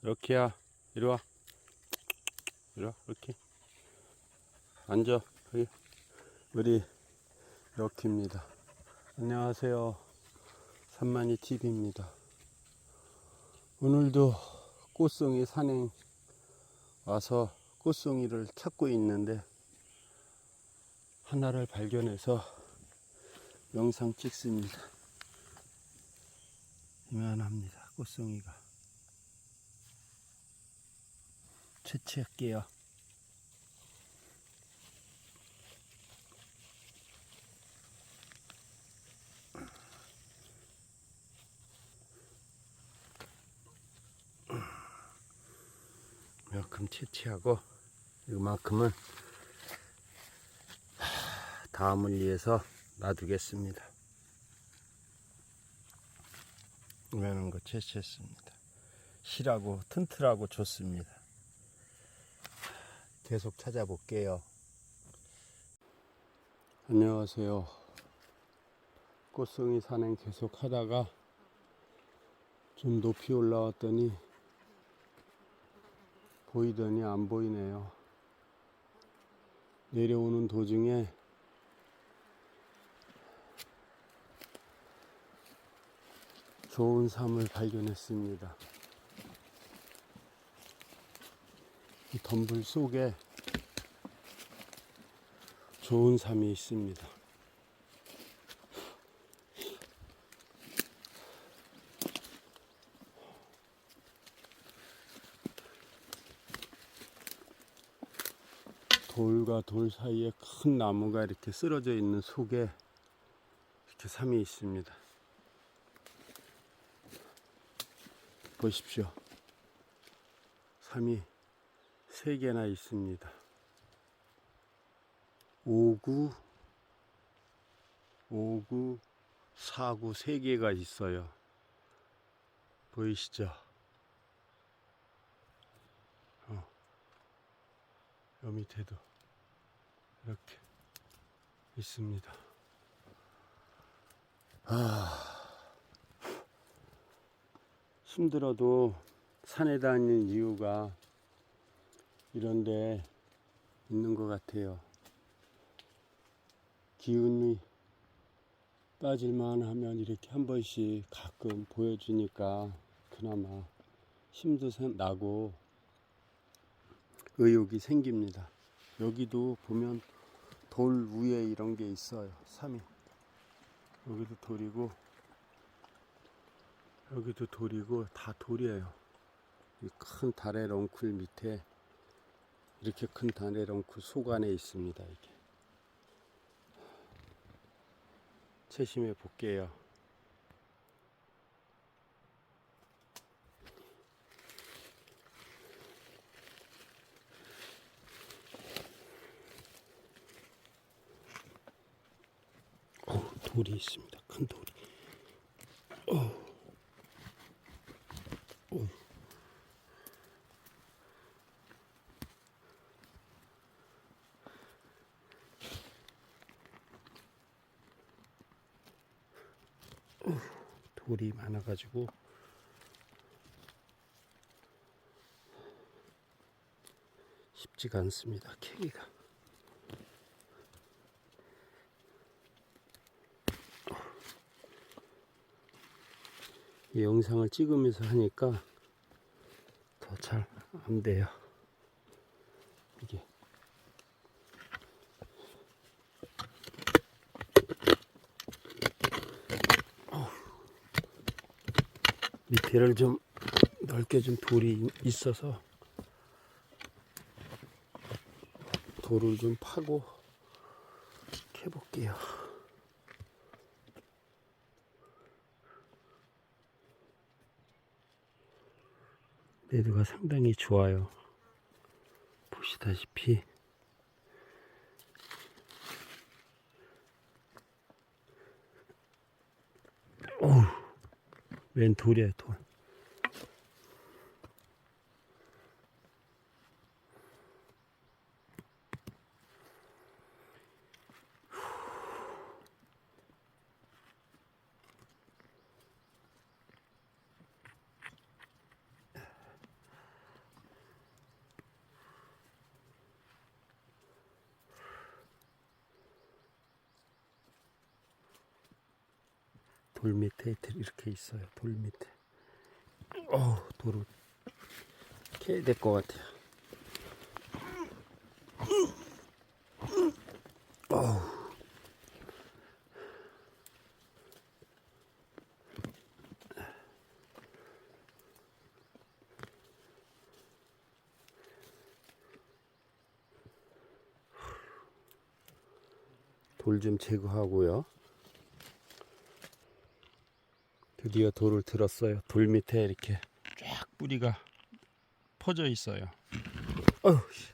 럭키야. 이리 와. 이리 와 럭키 앉아. 여기. 우리 럭키입니다. 안녕하세요. 산만이 TV입니다. 오늘도 꽃송이 산행 와서 꽃송이를 찾고 있는데 하나를 발견해서 영상 찍습니다. 이만합니다 꽃송이가 채취할게요. 이만큼 채취하고 이만큼은 다음을 위해서 놔두겠습니다. 이만한 거 채취했습니다. 실하고 튼튼하고 좋습니다. 계속 찾아볼게요. 안녕하세요. 꽃송이 산행 계속 하다가 좀 높이 올라왔더니 보이더니 안 보이네요. 내려오는 도중에 좋은 삶을 발견했습니다. 덤불 속에 좋은 삶이 있습니다. 돌과 돌 사이에 큰 나무가 이렇게 쓰러져 있는 속에 이렇게 삶이 있습니다. 보십시오. 삶이 세 개나 있습니다. 5구, 5구, 4구 세 개가 있어요. 보이시죠? 어. 여 밑에도 이렇게 있습니다. 아, 힘들어도 산에 다니는 이유가 이런데 있는 것 같아요. 기운이 빠질만 하면 이렇게 한 번씩 가끔 보여주니까 그나마 힘도 생- 나고 의욕이 생깁니다. 여기도 보면 돌 위에 이런 게 있어요. 삼이 여기도 돌이고 여기도 돌이고 다 돌이에요. 이 큰 달의 렁쿨 밑에 이렇게 큰 단의 렁쿨 속 안에 있습니다. 이게 채심해 볼게요. 어, 돌이 있습니다. 큰 돌이. 어. 어. 돌이 많아가지고 쉽지가 않습니다. 캐기가. 이 영상을 찍으면서 하니까 더 잘 안 돼요. 이게. 밑에를 좀 넓게 좀 돌이 있어서 돌을 좀 파고 캐볼게요. 매두가 상당히 좋아요. 보시다시피 어우 웬 돌이야 돌. 돌 밑에 이렇게 있어요. 돌 밑에. 어, 돌을 캐야 될 것 같아요. 어우. 돌 좀 제거하고요. 드디어 돌을 들었어요. 돌 밑에 이렇게 쫙 뿌리가 퍼져 있어요. 어휴, 씨.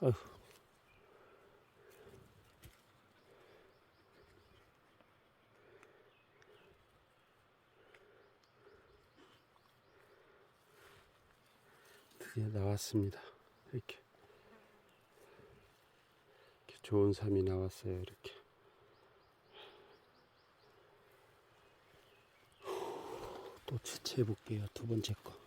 어휴. 드디어 나왔습니다. 이렇게. 좋은 삶이 나왔어요. 이렇게. 또 채취해 볼게요. 두 번째 거.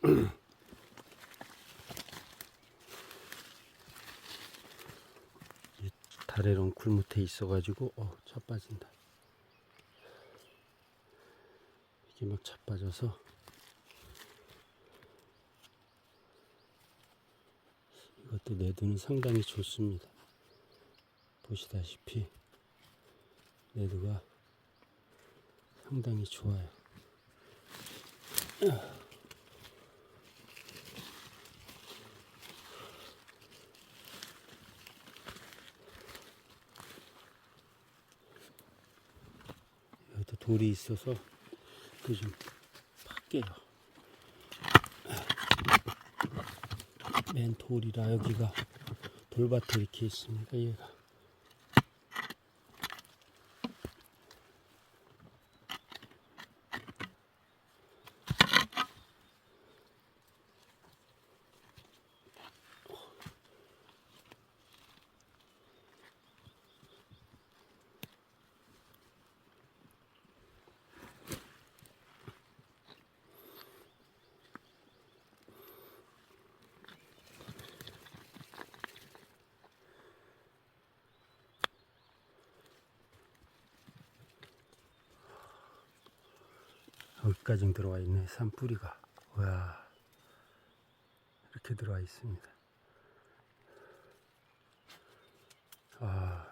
이 다래롱 굴무태 있어가지고 어, 차 빠진다. 이게 막차 빠져서 이것도 내두는 상당히 좋습니다. 보시다시피 내두가 상당히 좋아요. 여기도 돌이 있어서 그좀 팔게요. 맨 돌이라 여기가 돌밭에 이렇게 있으니까 얘가 여기까지 들어와 있네. 산뿌리가. 와. 이렇게 들어와 있습니다. 아.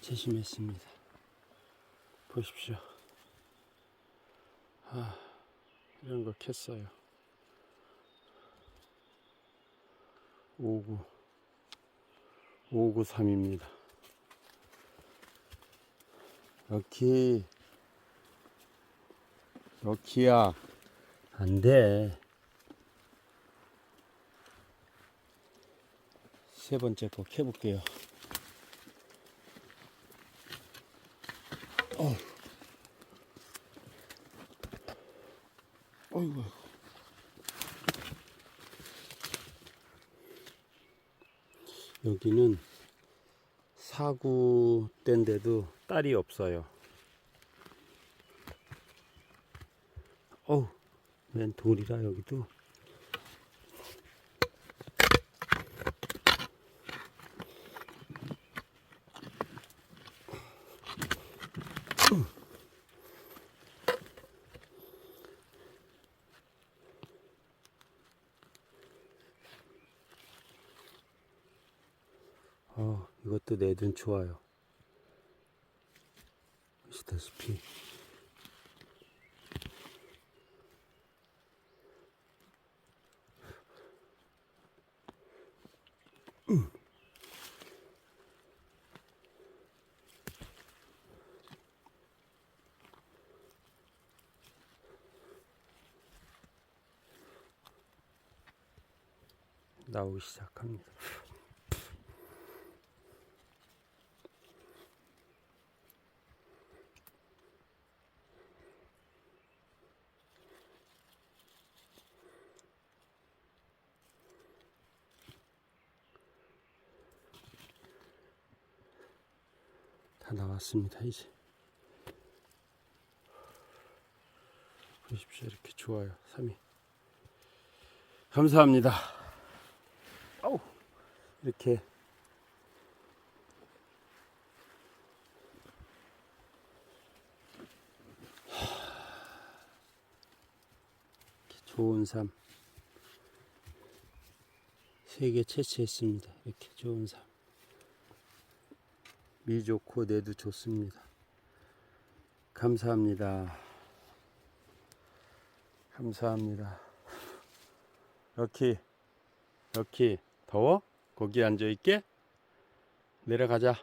재심했습니다. 보십시오. 아 이런 거 캤어요 59 593입니다. 여기 여기야 안돼 세 번째 거 캐볼게요. 어. 어이구. 여기는 사구 때인데도 딸이 없어요. 어우, 맨 돌이라 여기도. 어, 이 것도 내든 좋아요. 보시다시피. 음. 나오기 시작합니다. 나왔습니다 이제. 보십시오 이렇게 좋아요 3이. 감사합니다. 아우 이렇게. 좋은 삶. 세개 채취했습니다 이렇게 좋은 삶 미 좋고 내도 좋습니다. 감사합니다. 감사합니다. 럭키, 럭키, 더워? 거기 앉아 있게? 내려가자.